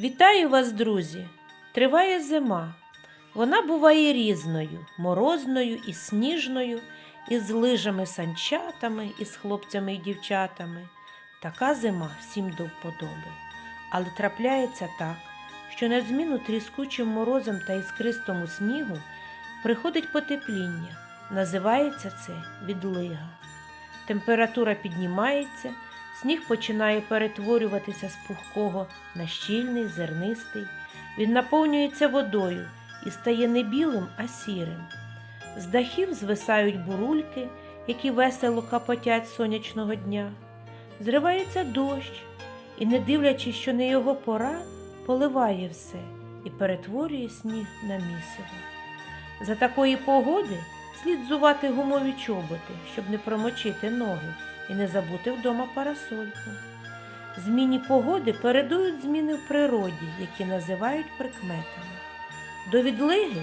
Вітаю вас, друзі! Триває зима. Вона буває різною, морозною і сніжною, із лижами санчатами, із хлопцями і дівчатами. Така зима всім до вподоби. Але трапляється так, що на зміну тріскучим морозом та іскристому снігу приходить потепління. Називається це відлига. Температура піднімається, сніг починає перетворюватися з пухкого на щільний, зернистий. Він наповнюється водою і стає не білим, а сірим. З дахів звисають бурульки, які весело капотять сонячного дня. Зривається дощ, і, не дивлячись, що не його пора, поливає все і перетворює сніг на місиво. За такої погоди слід зувати гумові чоботи, щоб не промочити ноги і не забути вдома парасольку. Зміні погоди передують зміни в природі, які називають прикметами. До відлиги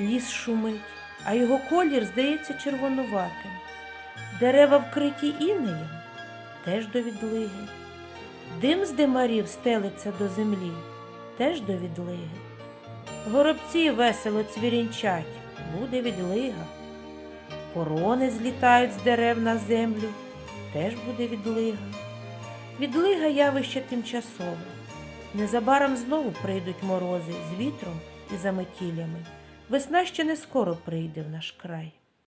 ліс шумить, а його колір здається червонуватим. Дерева вкриті інеєм теж до відлиги. Дим з димарів стелиться до землі теж до відлиги. Горобці весело цвірінчать, буде відлига. Ворони злітають з дерев на землю, теж буде відлига. Відлига явище тимчасове. Незабаром знову прийдуть морози з вітром і заметілями. Весна ще не скоро прийде в наш край.